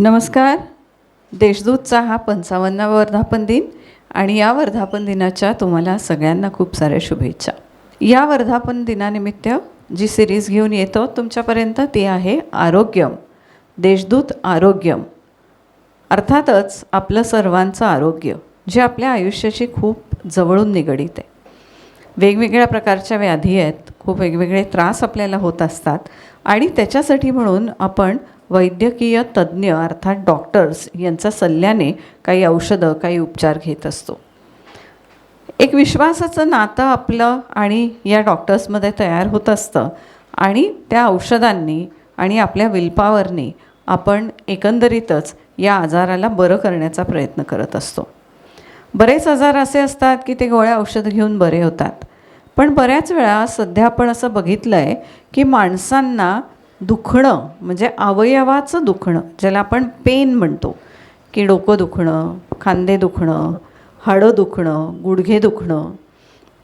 नमस्कार. देशदूतचा हा पंचावन्नावा वर्धापन दिन आणि या वर्धापन दिनाच्या तुम्हाला सगळ्यांना खूप साऱ्या शुभेच्छा. या वर्धापन दिनानिमित्त जी सिरीज घेऊन येतो तुमच्यापर्यंत ती आहे आरोग्यम. देशदूत आरोग्यम. अर्थातच आपलं सर्वांचं आरोग्य जे आपल्या आयुष्याशी खूप जवळून निगडीत आहे. वेगवेगळ्या प्रकारच्या व्याधी आहेत खूप वेगवेगळे त्रास आपल्याला होत असतात आणि त्याच्यासाठी म्हणून आपण वैद्यकीय तज्ज्ञ अर्थात डॉक्टर्स यांच्या सल्ल्याने काही औषधं काही उपचार घेत असतो. एक विश्वासाचं नातं आपलं आणि या डॉक्टर्समध्ये तयार होत असतं आणि त्या औषधांनी आणि आपल्या विल्पावरनी आपण एकंदरीतच या आजाराला बरं करण्याचा प्रयत्न करत असतो. बरेच आजार असे असतात की ते गोळ्या औषधं घेऊन बरे होतात. पण बऱ्याच वेळा सध्या आपण असं बघितलं आहे की माणसांना दुखणं म्हणजे अवयवाचं दुखणं ज्याला आपण पेन म्हणतो. की डोकं दुखणं खांदे दुखणं हाडं दुखणं गुडघे दुखणं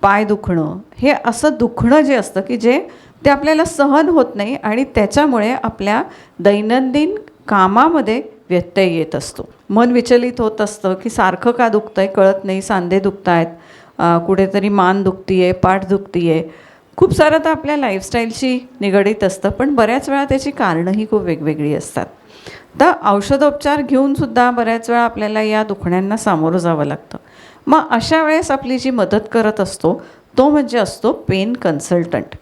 पाय दुखणं हे असं दुखणं जे असतं की जे ते आपल्याला सहन होत नाही आणि त्याच्यामुळे आपल्या दैनंदिन कामामध्ये व्यत्यय येत असतो. मन विचलित होत असतं की सारखं का दुखतं आहे कळत नाही सांधे दुखत आहेत कुठेतरी मान दुखती आहे पाठ दुखती आहे खूप सारं तर आपल्या लाईफस्टाईलशी निगडीत असतं पण बऱ्याच वेळा त्याची कारणंही खूप वेगवेगळी असतात. तर औषधोपचार घेऊनसुद्धा बऱ्याच वेळा आपल्याला या दुखण्यांना सामोरं जावं लागतं. मग अशा वेळेस आपली जी मदत करत असतो तो म्हणजे असतो पेन कन्सल्टंट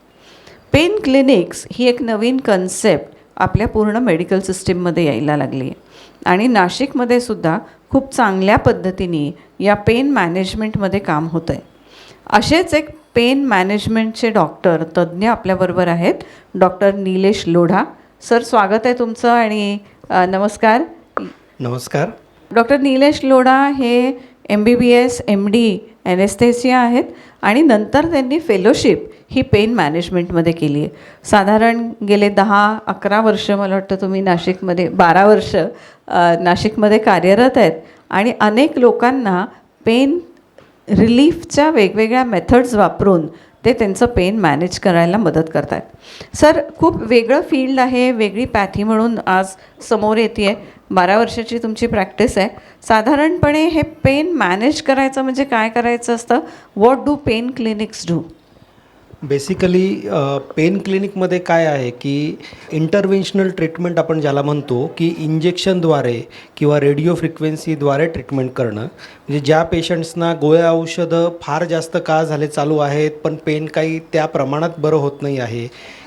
पेन क्लिनिक्स ही एक नवीन कन्सेप्ट आपल्या पूर्ण मेडिकल सिस्टीममध्ये यायला लागली आहे. आणि नाशिकमध्ये सुद्धा खूप चांगल्या पद्धतीने या पेन मॅनेजमेंटमध्ये काम होतं आहे असेच एक पेन मॅनेजमेंटचे डॉक्टर तज्ज्ञ आपल्याबरोबर आहेत. डॉक्टर निलेश लोढा. सर स्वागत आहे तुमचं आणि नमस्कार. नमस्कार. डॉक्टर निलेश लोढा हे M B B S M D anaesthesia आहेत आणि नंतर त्यांनी फेलोशिप ही पेन मॅनेजमेंटमध्ये केली आहे. साधारण गेले दहा अकरा वर्ष मला वाटतं तुम्ही नाशिकमध्ये बारा वर्ष नाशिकमध्ये कार्यरत आहेत आणि अनेक लोकांना पेन रिलीफच्या वेगवेगळ्या मेथड्स वापरून ते त्यांचं पेन मॅनेज करायला मदत करत आहेत सर खूप वेगळं फील्ड आहे वेगळी पॅथी म्हणून आज समोर येते आहे बारा वर्षाची तुमची प्रॅक्टिस आहे. साधारणपणे हे पेन मॅनेज करायचं म्हणजे काय करायचं असतं? What do pain clinics do basically pain क्लिनिकमध्ये काय आहे की इंटरव्हेन्शनल ट्रीटमेंट आपण ज्याला म्हणतो की इंजेक्शनद्वारे किंवा रेडिओ फ्रिक्वेन्सीद्वारे ट्रीटमेंट करणं. म्हणजे ज्या पेशंट्सना गोळ्या औषधं फार जास्त काळ झाले चालू आहेत पण पेन काही त्या प्रमाणात बरं होत नाही आहे.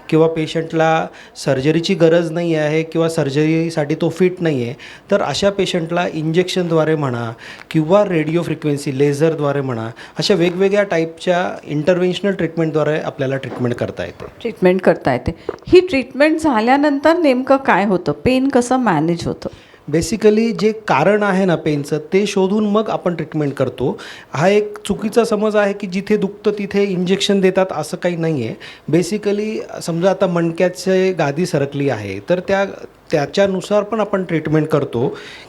किंवा पेशंटला सर्जरीची गरज नाही आहे किंवा सर्जरीसाठी तो फिट नाही आहे तर अशा पेशंटला इंजेक्शनद्वारे म्हणा किंवा रेडिओ फ्रिक्वेन्सी लेझरद्वारे म्हणा अशा वेगवेगळ्या टाईपच्या इंटरव्हेन्शनल ट्रीटमेंटद्वारे आपल्याला ट्रीटमेंट करता येते. ट्रीटमेंट करता येते. ही ट्रीटमेंट झाल्यानंतर नेमकं काय होतं? पेन कसं मॅनेज होतं? बेसिकली जे कारण आहे ना पेनचं ते शोधून मग आपण ट्रीटमेंट करतो. हा एक चुकीचा समज आहे की जिथे दुखतं तिथे इंजेक्शन देतात असं काही नाही आहे बेसिकली समजा आता मणक्याचे गादी सरकली आहे तर त्या त्याच्यानुसार पण आपण ट्रीटमेंट करतो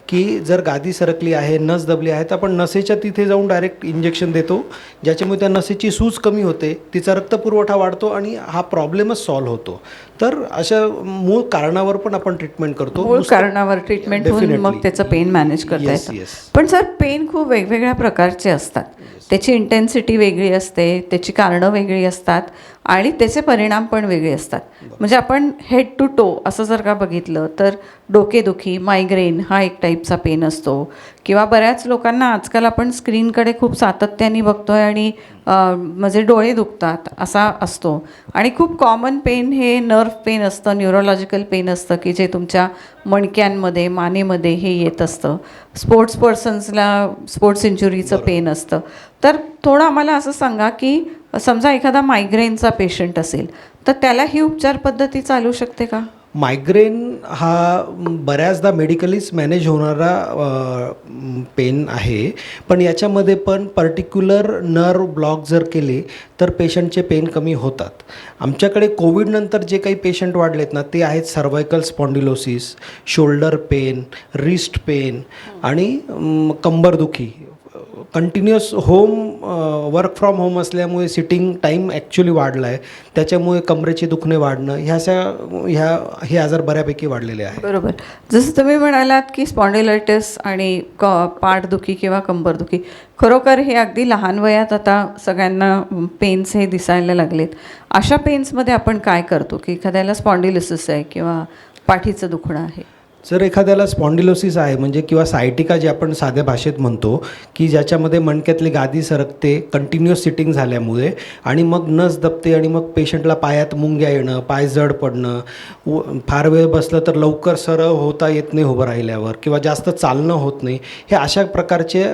की जर गादी सरकली आहे नस दबली आहे तर आपण नसेच्या तिथे जाऊन डायरेक्ट इंजेक्शन देतो ज्याच्यामुळे त्या नसेची सूज कमी होते तिचा रक्तपुरवठा वाढतो आणि हा प्रॉब्लेमच सॉल्व्ह होतो. तर अशा मूळ कारणावर पण आपण ट्रीटमेंट करतो. मूळ कारणावर ट्रीटमेंट होऊन मग. त्याचं पेन मॅनेज करता येतं. पण सर पेन खूप वेगवेगळ्या प्रकारचे असतात. त्याची इंटेन्सिटी वेगळी असते त्याची कारणं वेगळी असतात. आणि त्याचे परिणाम पण वेगळे असतात. म्हणजे आपण हेड टू टो असं जर का बघितलं तर डोकेदुखी मायग्रेन हा एक टाईपचा पेन असतो. किंवा बऱ्याच लोकांना आजकाल आपण स्क्रीनकडे खूप सातत्याने बघतोय आणि अं, म्हणजे डोळे दुखतात असा असतो. आणि खूप कॉमन पेन हे नर्व पेन असतं न्यूरोलॉजिकल पेन असतं की जे तुमच्या मणक्यांमध्ये मानेमध्ये हे येत असतं. स्पोर्ट्स पर्सन्सला स्पोर्ट्स इंजुरीचं पेन असतं. तर थोडं आम्हाला असं सांगा की समजा एखादा मायग्रेनचा पेशंट असेल तर त्याला ही उपचार पद्धती चालू शकते का? मायग्रेन हा बऱ्याचदा मेडिकलीच मॅनेज होणारा पेन आहे. पण याच्यामध्ये पण पर्टिक्युलर नर्व ब्लॉक जर केले तर पेशंटचे पेन कमी होतात. आमच्याकडे कोविडनंतर जे काही पेशंट वाढलेत ना ते आहेत cervical spondylosis shoulder pain wrist pain आणि कंबरदुखी. Continuous home work from home असल्यामुळे सिटिंग टाईम ॲक्च्युली वाढला आहे त्याच्यामुळे कमरेचे दुखणे वाढणं ह्या अशा ह्या हे आजार बऱ्यापैकी वाढलेले आहे बरोबर. जसं तुम्ही म्हणालात की स्पॉन्डिलायटिस आणि क पाठदुखी किंवा कंबरदुखी खरोखर हे अगदी लहान वयात आता सगळ्यांना पेन्स हे दिसायला लागलेत. अशा पेन्समध्ये आपण काय करतो? की एखाद्याला स्पॉन्डिलिसिस आहे किंवा पाठीचं दुखणं आहे. जर एखाद्याला स्पॉन्डिलोसिस आहे म्हणजे किंवा सायटिका जे आपण साध्या भाषेत म्हणतो की ज्याच्यामध्ये मणक्यातली गादी सरकते कंटिन्युअस सिटिंग झाल्यामुळे आणि मग नस दबते आणि मग पेशंटला पायात मुंग्या येणं पाय जड पडणं व फार वेळ बसलं तर लवकर सरळ होता येत नाही उभं राहिल्यावर किंवा जास्त चालणं होत नाही हे अशा प्रकारचे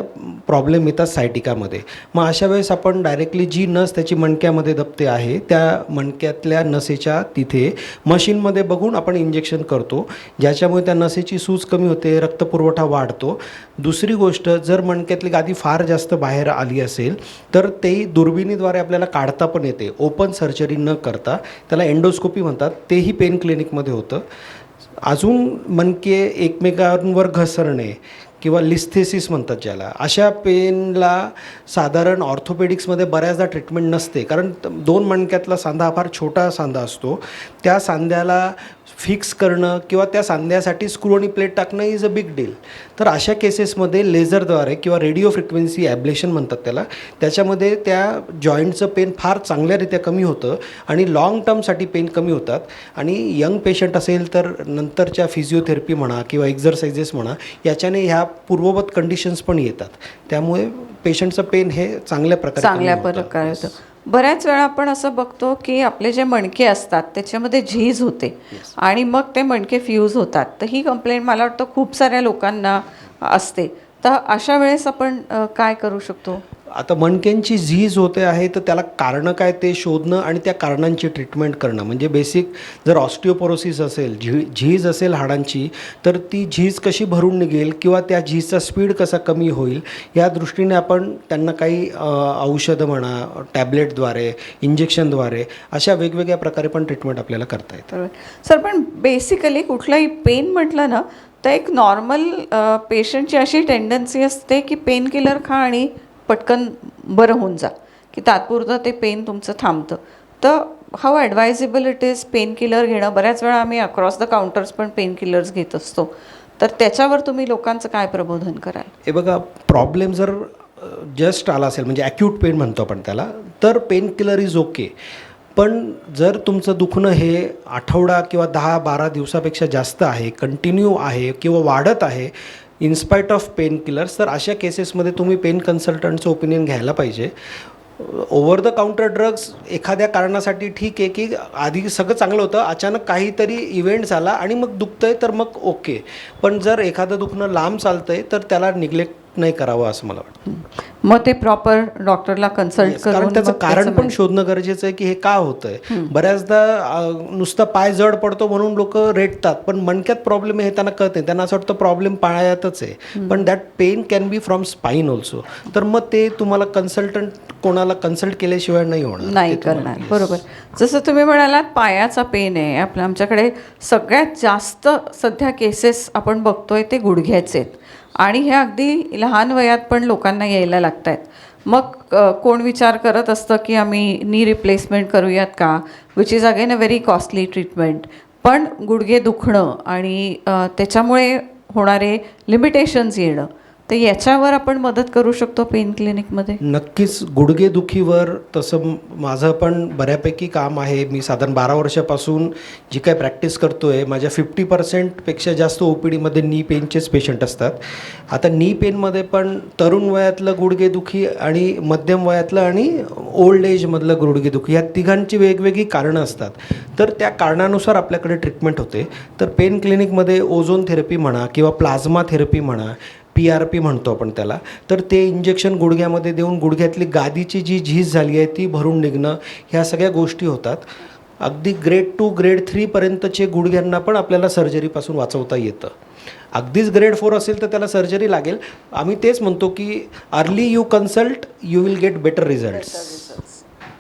प्रॉब्लेम येतात सायटिकामध्ये. मग अशा वेळेस आपण डायरेक्टली जी नस त्याची मणक्यामध्ये दबते आहे त्या मणक्यातल्या नसेच्या तिथे मशीनमध्ये बघून आपण इंजेक्शन करतो ज्याच्यामुळे त्या नसेची सूज कमी होते रक्तपुरवठा वाढतो. दुसरी गोष्ट जर मणक्यातली गादी फार जास्त बाहेर आली असेल तर ते दुर्बिणीद्वारे आपल्याला काढता पण येते. ओपन सर्जरी न करता त्याला एंडोस्कोपी म्हणतात तेही पेन क्लिनिकमध्ये होतं. अजून मणके एकमेकांवर घसरणे किंवा लिस्थेसिस म्हणतात ज्याला अशा पेनला साधारण ऑर्थोपेडिक्समध्ये बऱ्याचदा ट्रीटमेंट नसते. कारण दोन मणक्यातला सांधा हा फार छोटा सांधा असतो. त्या सांध्याला फिक्स करणं किंवा त्या सांध्यासाठी स्क्रू आणि प्लेट टाकणं इज अ बिग डील तर अशा केसेसमध्ये लेझरद्वारे किंवा रेडिओ फ्रिक्वेन्सी ॲब्लेशन म्हणतात त्याला त्याच्यामध्ये त्या जॉईंटचं पेन फार चांगल्यारीत्या कमी होतं आणि लाँग टर्मसाठी पेन कमी होतात. आणि यंग पेशंट असेल तर नंतरच्या फिजिओथेरपी म्हणा किंवा एक्झरसाइजेस म्हणा याच्याने ह्या पूर्ववत कंडिशन्स पण येतात. त्यामुळे पेशंटचं पेन हे चांगल्या प्रकारे चांगल्या. प्रकारे होतं. बऱ्याच वेळा आपण असं बघतो की आपले जे मणके असतात त्याच्यामध्ये झीज होते. आणि मग ते मणके फ्यूज होतात. तर ही कंप्लेंट मला वाटतं खूप साऱ्या लोकांना असते. तर अशा वेळेस आपण काय करू शकतो? आता मणक्यांची झीज होते आहे तर त्याला कारणं काय ते शोधणं आणि त्या कारणांची ट्रीटमेंट करणं. म्हणजे बेसिक जर ऑस्टिओपोरोसिस असेल झी झीज असेल हाडांची तर ती झीज कशी भरून निघेल किंवा त्या झीजचा स्पीड कसा कमी होईल या दृष्टीने आपण त्यांना काही औषधं म्हणा टॅबलेटद्वारे इंजेक्शनद्वारे अशा वेगवेगळ्या प्रकारे पण ट्रीटमेंट आपल्याला करता येते. सर पण बेसिकली कुठलाही पेन म्हटलं ना तर एक नॉर्मल पेशंटची अशी टेंडन्सी असते की पेन किलर खा आणि पटकन बरं होऊन जा. की तात्पुरतं ते पेन तुमचं थांबतं. तर how advisable it is pain killer घेणं? बऱ्याच वेळा आम्ही अक्रॉस द काउंटर्स पण पेन किलर्स घेत असतो. तर त्याच्यावर तुम्ही लोकांचं काय प्रबोधन कराल? हे बघा प्रॉब्लेम जर जस्ट आला असेल म्हणजे ॲक्यूट पेन म्हणतो आपण त्याला तर पेन किलर इज ओके पण जर तुमचं दुखणं हे आठवडा किंवा दहा बारा दिवसापेक्षा जास्त आहे कंटिन्यू आहे किंवा वाढत आहे इन्स्पाईट ऑफ पेन किलर्स तर अशा केसेसमध्ये तुम्ही पेन कन्सल्टंटचं ओपिनियन घ्यायला पाहिजे. ओव्हर द काउंटर ड्रग्स एखाद्या कारणासाठी ठीक आहे की आधी सगळं चांगलं होतं अचानक काहीतरी इव्हेंट झाला आणि मग दुखतं आहे तर मग ओके पण जर एखादं दुखणं लांब चालतं आहे तर त्याला निग्लेक्ट नाही करावं असं मला वाटतं. मग ते प्रॉपर डॉक्टरला कन्सल्ट कारण करून त्याचं कारण पण शोधणं गरजेचं आहे की हे का होतंय. बऱ्याचदा नुसता पाय जड पडतो म्हणून लोक रेटतात पण मणक्यात प्रॉब्लेम हे त्यांना कळत नाही. त्यांना असं वाटतं प्रॉब्लेम पायातच आहे. पण that pain can be from spine also तर मग ते तुम्हाला कन्सल्टंट कोणाला कन्सल्ट केल्याशिवाय नाही होणार. नाही करणार. बरोबर. जसं तुम्ही म्हणालात पायाचा पेन आहे. आपल्या आमच्याकडे सगळ्यात जास्त सध्या केसेस आपण बघतोय ते गुडघ्याचे आहेत. आणि हे अगदी लहान वयात पण लोकांना यायला लागत आहेत मग कोण विचार करत असतं की आम्ही नी रिप्लेसमेंट करूयात का? Which is again a very costly treatment पण गुडघे दुखणं आणि त्याच्यामुळे होणारे लिमिटेशन्स येणं. तर याच्यावर आपण मदत करू शकतो पेन क्लिनिकमध्ये? नक्कीच. गुडघेदुखीवर तसं माझं पण बऱ्यापैकी काम आहे. मी साधारण बारा वर्षापासून जी काय प्रॅक्टिस करतो आहे माझ्या फिफ्टी पर्सेंटपेक्षा जास्त ओ पी डीमध्ये नी पेनचेच पेशंट असतात. आता नी पेनमध्ये पण तरुण वयातलं गुडघेदुखी आणि मध्यम वयातलं आणि ओल्ड एजमधलं गुडघेदुखी या तिघांची वेगवेगळी कारणं असतात. तर त्या कारणानुसार आपल्याकडे ट्रीटमेंट होते. तर पेन क्लिनिकमध्ये ओझोन थेरपी म्हणा किंवा प्लाझ्मा थेरपी म्हणा पी आर पी म्हणतो आपण त्याला. तर ते इंजेक्शन गुडघ्यामध्ये देऊन गुडघ्यातली गादीची जी झीज झाली आहे ती भरून निघणं ह्या सगळ्या गोष्टी होतात. अगदी ग्रेड टू ग्रेड थ्रीपर्यंतचे गुडघ्यांना पण आपल्याला सर्जरीपासून वाचवता येतं. अगदीच ग्रेड फोर असेल तर त्याला सर्जरी लागेल. आम्ही तेच म्हणतो की early you consult you will get better results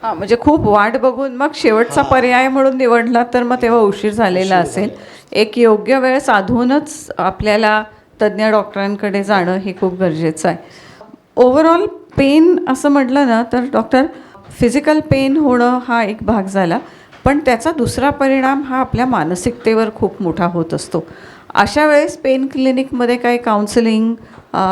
हां म्हणजे खूप वाट बघून मग शेवटचा पर्याय म्हणून निवडला तर मग तेव्हा उशीर झालेला असेल. एक योग्य वेळ साधूनच आपल्याला तज्ज्ञ डॉक्टरांकडे जाणं हे खूप गरजेचं आहे. ओव्हरऑल पेन असं म्हटलं ना तर डॉक्टर फिजिकल पेन होणं हा एक भाग झाला. पण त्याचा दुसरा परिणाम हा आपल्या मानसिकतेवर खूप मोठा होत असतो. अशा वेळेस पेन क्लिनिकमध्ये काही काउन्सिलिंग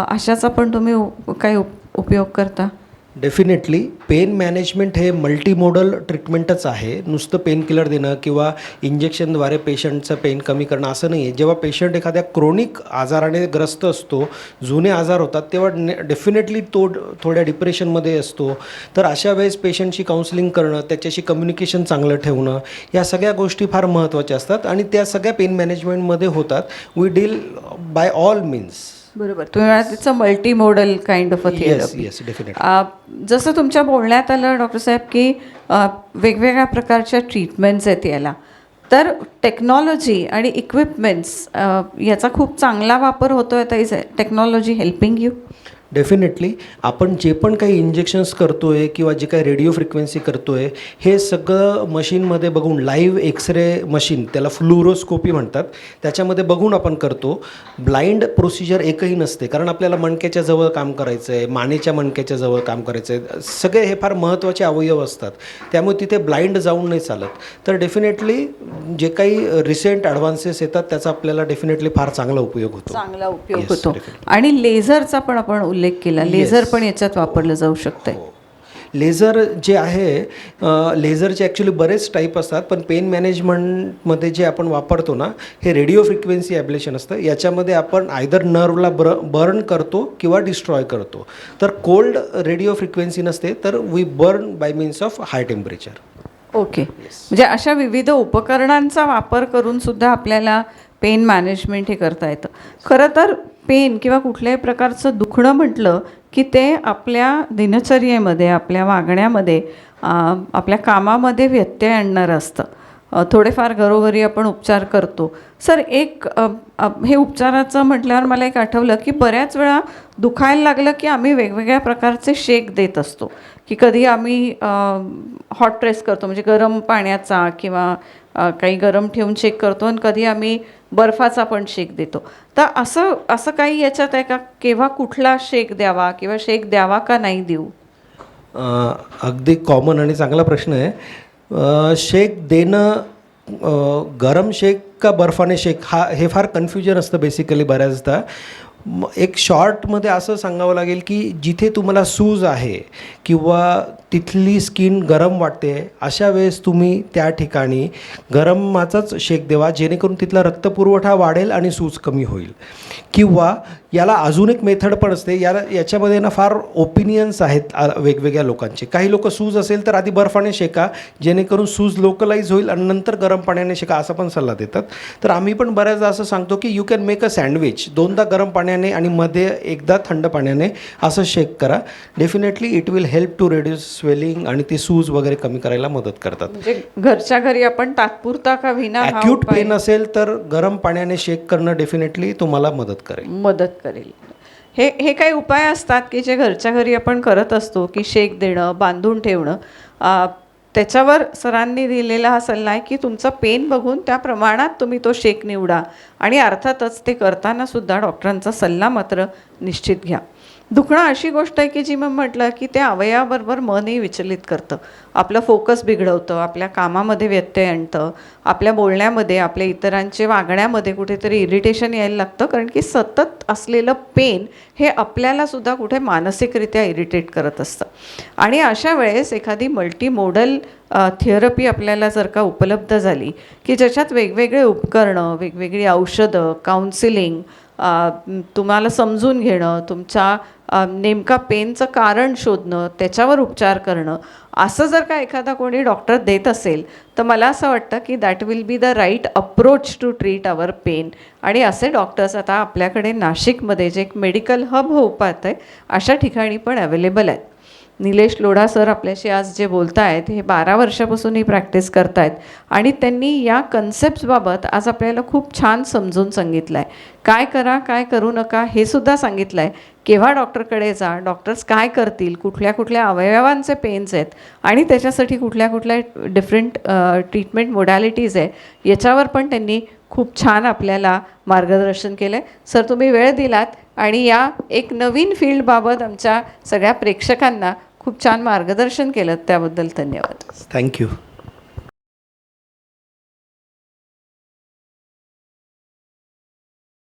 अशाचा पण तुम्ही उ- काही उप उपयोग करता? डेफिनेटली पेन मॅनेजमेंट हे मल्टीमोडल ट्रीटमेंटच आहे. नुसतं पेन किलर देणं किंवा इंजेक्शनद्वारे पेशंटचं पेन कमी करणं असं नाही आहे जेव्हा पेशंट एखाद्या क्रोनिक आजाराने ग्रस्त असतो जुने आजार होतात तेव्हा ने डेफिनेटली तो थोड्या डिप्रेशनमध्ये असतो. तर अशा वेळेस पेशंटशी काउन्सिलिंग करणं त्याच्याशी कम्युनिकेशन चांगलं ठेवणं या सगळ्या गोष्टी फार महत्त्वाच्या असतात. आणि त्या सगळ्या पेन मॅनेजमेंटमध्ये होतात. We deal by all means बरोबर. तुम्ही म्हणाल it's a multi modal kind of a yes therapy yes definitely uh, जसं तुमच्या बोलण्यात आलं डॉक्टर साहेब की वेगवेगळ्या प्रकारच्या ट्रीटमेंट्स आहेत याला. तर टेक्नॉलॉजी आणि इक्विपमेंट्स याचा खूप चांगला वापर होतो आहे टेक्नॉलॉजी हेल्पिंग यू डेफिनेटली आपण जे पण काही इंजेक्शन्स करतो आहे किंवा जे काही रेडिओ फ्रिक्वेन्सी करतो आहे हे सगळं मशीनमध्ये बघून लाईव्ह एक्सरे मशीन त्याला फ्लुरोस्कोपी म्हणतात त्याच्यामध्ये बघून आपण करतो. ब्लाइंड प्रोसिजर एकही नसते कारण आपल्याला मणक्याच्या जवळ काम करायचं आहे मानेच्या मणक्याच्या जवळ काम करायचं आहे सगळे हे फार महत्त्वाचे अवयव असतात. त्यामुळे तिथे ब्लाइंड जाऊन नाही चालत. तर डेफिनेटली जे काही रिसेंट ॲडव्हान्सेस येतात त्याचा आपल्याला डेफिनेटली फार चांगला उपयोग होतो. चांगला उपयोग होतो. आणि लेझरचा पण आपण उल्लेख केला. लेझर पण याच्यात वापरलं जाऊ शकतंय. लेझर जे आहे लेझरचे ॲक्च्युली बरेच टाईप असतात पण पेन मॅनेजमेंटमध्ये जे आपण वापरतो ना हे रेडिओ फ्रिक्वेन्सी ॲब्लेशन असतं. याच्यामध्ये आपण आयदर नर्वला बर बर्न करतो किंवा डिस्ट्रॉय करतो. तर कोल्ड रेडिओ फ्रिक्वेन्सी नसते तर we burn by means of high temperature okay म्हणजे अशा विविध उपकरणांचा वापर करून सुद्धा आपल्याला पेन मॅनेजमेंट हे करता येतं. खरं तर पेन किंवा कुठल्याही प्रकारचं दुखणं म्हटलं की ते आपल्या दिनचर्येमध्ये आपल्या वागण्यामध्ये आपल्या कामामध्ये व्यत्यय आणणारं असतं. थोडेफार घरोघरी आपण उपचार करतो. सर एक हे उपचाराचं म्हटल्यावर मला एक आठवलं की बऱ्याच वेळा दुखायला लागलं की आम्ही वेगवेगळ्या प्रकारचे शेक देत असतो. की कधी आम्ही हॉट प्रेस करतो म्हणजे गरम पाण्याचा किंवा काही गरम ठेवून शेक करतो आणि कधी आम्ही बर्फाचा पण शेक देतो. तर असं असं काही याच्यात आहे का? केव्हा कुठला शेक द्यावा किंवा शेक द्यावा का नाही देऊ? अगदी कॉमन आणि चांगला प्रश्न आहे. शेक देणं गरम शेक का बर्फाने शेक हा हे फार कन्फ्युजन असतं बेसिकली बऱ्याचदा. एक शॉर्टमध्ये असं सांगावं लागेल की जिथे तुम्हाला सूज आहे किंवा तिथली स्किन गरम वाटते अशा वेळेस तुम्ही त्या ठिकाणी गरमाचाच शेक देवा जेणेकरून तिथला रक्तपुरवठा वाढेल आणि सूज कमी होईल. किंवा याला अजून एक मेथड पण असते. याला याच्यामध्ये ना फार ओपिनियन्स आहेत वेगवेगळ्या लोकांचे. काही लोक सूज असेल तर आधी बर्फाने शेका जेणेकरून सूज लोकलाईज होईल आणि नंतर गरम पाण्याने शेका असा पण सल्ला देतात. तर आम्ही पण बऱ्याचदा असं सांगतो की you can make a sandwich दोनदा गरम पाण्याने आणि मध्ये एकदा थंड पाण्याने असं शेक करा. Definitely it will help to reduce swelling आणि ती सूज वगैरे कमी करायला मदत करतात. म्हणजे घरच्या घरी आपण तात्पुरता का विना उपाय पेन असेल तर गरम पाण्याने शेक करणं डेफिनेटली तुम्हाला मदत करेल. मदत करेल. हे हे काही उपाय असतात की जे घरच्या घरी आपण करत असतो की शेक देणं बांधून ठेवणं. त्याच्यावर सरांनी दिलेला हा सल्ला आहे की तुमचा पेन बघून त्या प्रमाणात तुम्ही तो शेक निवडा. आणि अर्थातच ते करताना सुद्धा डॉक्टरांचा सल्ला मात्र निश्चित घ्या. दुखणं अशी गोष्ट आहे की जी मग म्हटलं की ते अवयवाबरोबर मनही विचलित करतं. आपलं फोकस बिघडवतं आपल्या कामामध्ये व्यत्यय आणतं आपल्या बोलण्यामध्ये आपल्या इतरांचे वागण्यामध्ये कुठेतरी इरिटेशन यायला लागतं कारण की सतत असलेलं पेन हे आपल्याला सुद्धा कुठे मानसिकरित्या इरिटेट करत असतं. आणि अशा वेळेस एखादी मल्टी मोडल थिअरपी आपल्याला जर का उपलब्ध झाली की ज्याच्यात वेगवेगळे उपकरणं वेगवेगळी औषधं काउन्सिलिंग तुम्हाला समजून घेणं तुमच्या नेमका पेनचं कारण शोधणं त्याच्यावर उपचार करणं असं जर का एखादा कोणी डॉक्टर देत असेल तर मला असं वाटतं की that will be the right approach to treat our pain आणि असे डॉक्टर्स आता आपल्याकडे नाशिकमध्ये जे एक मेडिकल हब होऊ पाहत आहे अशा ठिकाणी पण अवेलेबल आहेत. निलेश लोढा सर आपल्याशी आज जे बोलत आहेत हे बारा वर्षापासून ही प्रॅक्टिस करतायत. आणि त्यांनी या कन्सेप्ट्सबाबत आज आपल्याला खूप छान समजून सांगितलं आहे काय करा काय करू नका हे सुद्धा सांगितलं आहे केव्हा डॉक्टरकडे जा डॉक्टर्स काय करतील कुठल्या कुठल्या अवयवांचे पेन्स आहेत आणि त्याच्यासाठी कुठल्या कुठल्या डिफरंट ट्रीटमेंट मोडॅलिटीज आहे याच्यावर पण त्यांनी खूप छान आपल्याला मार्गदर्शन केलं आहे सर तुम्ही वेळ दिलात आणि या एक नवीन फील्डबाबत आमच्या सगळ्या प्रेक्षकांना खूप छान मार्गदर्शन केलं त्याबद्दल धन्यवाद. थँक्यू